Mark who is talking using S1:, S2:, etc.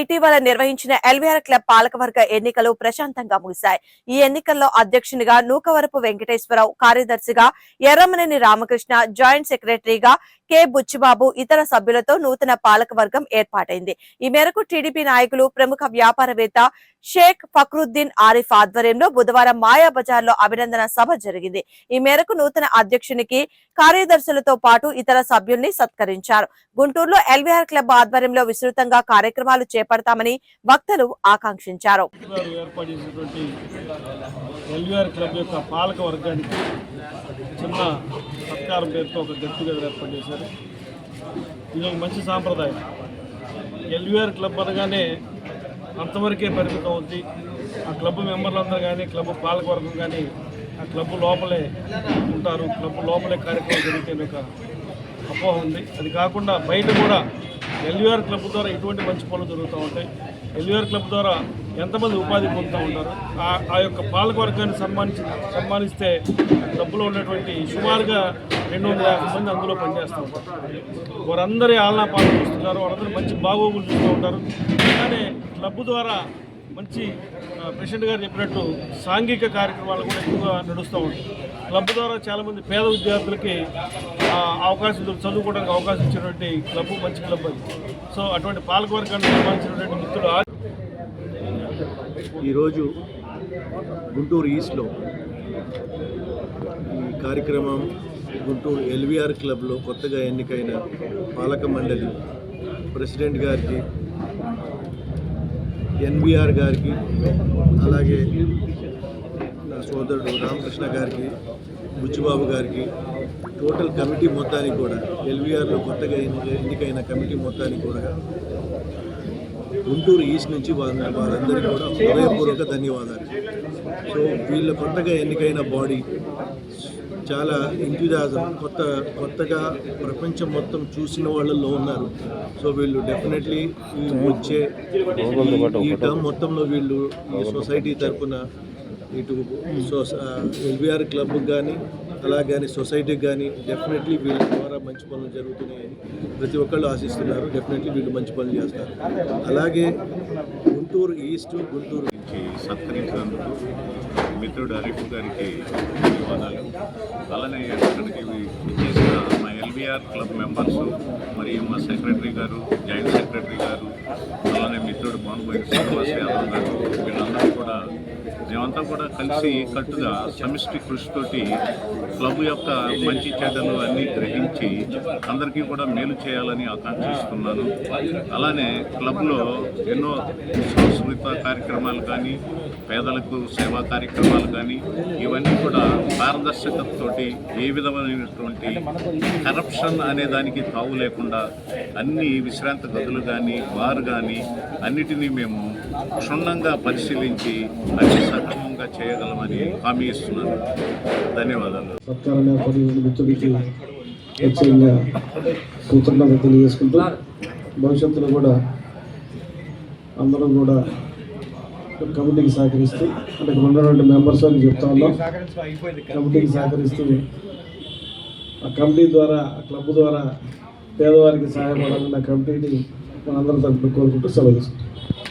S1: ఇటీవల నిర్వహించిన LVR club పాలకవర్గ ఎన్నికలు ప్రశాంతంగా ముగిశాయి. ఈ ఎన్నికల్లో అధ్యక్షునిగా నూకవరపు వెంకటేశ్వరరావు కార్యదర్శిగా ఎర్రమనేని రామకృష్ణ జాయింట్ సెక్రటరీగా కె బుచ్చిబాబు ఇతర సభ్యులతో నూతన పాలకవర్గం ఏర్పాటైంది. ఈ మేరకు టీడీపీ నాయకులు ప్రముఖ వ్యాపారవేత్త షేక్ ఫక్రుద్దీన్ ఆరిఫ్ ఆధ్వర్యంలో బుధవారం మాయా బజార్లో అభినందన సభ జరిగింది. ఈ మేరకు నూతన అధ్యక్షునికి కార్యదర్శులతో పాటు ఇతర సభ్యుల్ని సత్కరించారు. గుంటూరులో ఎల్వీఆర్ క్లబ్ ఆధ్వర్యంలో విస్తృతంగా కార్యక్రమాలు చేపడతామని వక్తలు ఆకాంక్షించారు.
S2: ఎల్వీఆర్ క్లబ్ యొక్క పాలక వర్గానికి చిన్న సత్కారం పేరుతో ఒక గెట్ టుగెదర్ ఏర్పాటు చేశారు. ఇది ఒక మంచి సాంప్రదాయం. ఎల్వీఆర్ క్లబ్ అనగానే అంతవరకే పరిమితం అవుద్ది. ఆ క్లబ్ మెంబర్లందరూ కానీ క్లబ్ పాలకవర్గం కానీ ఆ క్లబ్ లోపలే ఉంటారు. క్లబ్ లోపలే కార్యక్రమం జరిగితే ఒక అపోహ ఉంది. అది కాకుండా బయట కూడా ఎల్యూఆర్ క్లబ్ ద్వారా ఎటువంటి మంచి పనులు జరుగుతూ ఉంటాయి. ఎల్యూఆర్ క్లబ్ ద్వారా ఎంతమంది ఉపాధి పొందుతూ ఉంటారు? ఆ ఆ యొక్క పాలకవర్గాన్ని సన్మానించి సన్మానిస్తే క్లబ్లో ఉన్నటువంటి సుమారుగా రెండు వందల యాభై మంది అందులో పనిచేస్తూ ఉంటారు. వారందరి ఆలనా పాలన చూస్తున్నారు. వారందరూ మంచి బాగోగులు చూస్తూ ఉంటారు. అలానే క్లబ్ ద్వారా మంచి ప్రెసిడెంట్ గారు చెప్పినట్టు సాంఘిక కార్యక్రమాలు కూడా ఎక్కువగా నడుస్తూ ఉంటాయి. క్లబ్ ద్వారా చాలామంది పేద విద్యార్థులకి అవకాశం చదువుకోవడానికి అవకాశం ఇచ్చినటువంటి క్లబ్ మంచి క్లబ్ అది. సో అటువంటి పాలకవర్గాన్ని సంబంధించినటువంటి మిత్రులు ఆ-
S3: ఈరోజు గుంటూరు ఈస్ట్లో ఈ కార్యక్రమం గుంటూరు ఎల్వీఆర్ క్లబ్లో కొత్తగా ఎన్నికైన పాలక మండలి ప్రెసిడెంట్ గారికి ఎన్బిఆర్ గారికి అలాగే నా సోదరుడు రామకృష్ణ గారికి బుచ్చిబాబు గారికి టోటల్ కమిటీ మొత్తానికి కూడా ఎల్వీఆర్లో కొత్తగా ఎన్నికైన కమిటీ మొత్తానికి కూడా గుంటూరు ఈస్ట్ నుంచి వారందరికీ కూడా హృదయపూర్వక ధన్యవాదాలు. సో వీళ్ళ కొత్తగా ఎన్నికైన బాడీ చాలా ఎంతూజాజం కొత్త కొత్తగా ప్రపంచం మొత్తం చూసిన వాళ్ళల్లో ఉన్నారు. సో వీళ్ళు డెఫినెట్లీ ఈ వచ్చే ఈ- టర్మ్ మొత్తంలో వీళ్ళు ఈ సొసైటీ తరఫున ఇటు సో ఎల్బిఆర్ క్లబ్కి కానీ అలాగని సొసైటీకి కానీ డెఫినెట్లీ వీళ్ళ ద్వారా మంచి పనులు జరుగుతున్నాయని ప్రతి ఒక్కళ్ళు ఆశిస్తున్నారు. డెఫినెట్లీ వీళ్ళు మంచి పనులు చేస్తారు. అలాగే గుంటూరు ఈస్ట్ గుంటూరు
S4: నుంచి సత్కరించినందుకు మిత్రుడు హరీఫ్ గారికి ధన్యవాదాలు. అలానే ఇక్కడికి చేసిన మా ఎల్బీఆర్ క్లబ్ మెంబర్స్ మరియు మా సెక్రటరీ గారు జాయింట్ సెక్రటరీ గారు అలానే మిత్రుడు బానుబోయి శ్రీనివాస్ యాదవ్ గారు మేమంతా కూడా కలిసి కట్టుగా సమిష్టి కృషితోటి క్లబ్ యొక్క మంచి చెడ్డలు అన్నీ గ్రహించి అందరికీ కూడా మేలు చేయాలని ఆకాంక్షిస్తున్నాను అలానే క్లబ్లో ఎన్నో సంస్కృత కార్యక్రమాలు కానీ పేదలకు సేవా కార్యక్రమాలు కానీ ఇవన్నీ కూడా పారదర్శకతతోటి ఏ విధమైనటువంటి కరప్షన్ అనే దానికి తావు లేకుండా అన్ని విశ్రాంతి గదులు కానీ బార్ కానీ అన్నిటినీ మేము క్షుణ్ణంగా పరిశీలించి అన్ని సక్రమంగా చేయగలమని హామీ ఇస్తున్నాను ధన్యవాదాలు.
S5: సత్కారం ఏర్పాటు చేసిన మిత్రుడికి ప్రత్యేకంగా కృతజ్ఞత తెలియజేసుకుంటూ భవిష్యత్తులో కూడా అందరం కూడా కమిటీకి సహకరిస్తూ అంటే ఉన్నటువంటి మెంబర్స్ అని చెప్తా ఉన్నాం. కమిటీకి సహకరిస్తూ ఆ కమిటీ ద్వారా ఆ క్లబ్ ద్వారా పేదవారికి సహాయపడాలన్న కమిటీని మనందరం తరపున కోరుకుంటూ సెలవు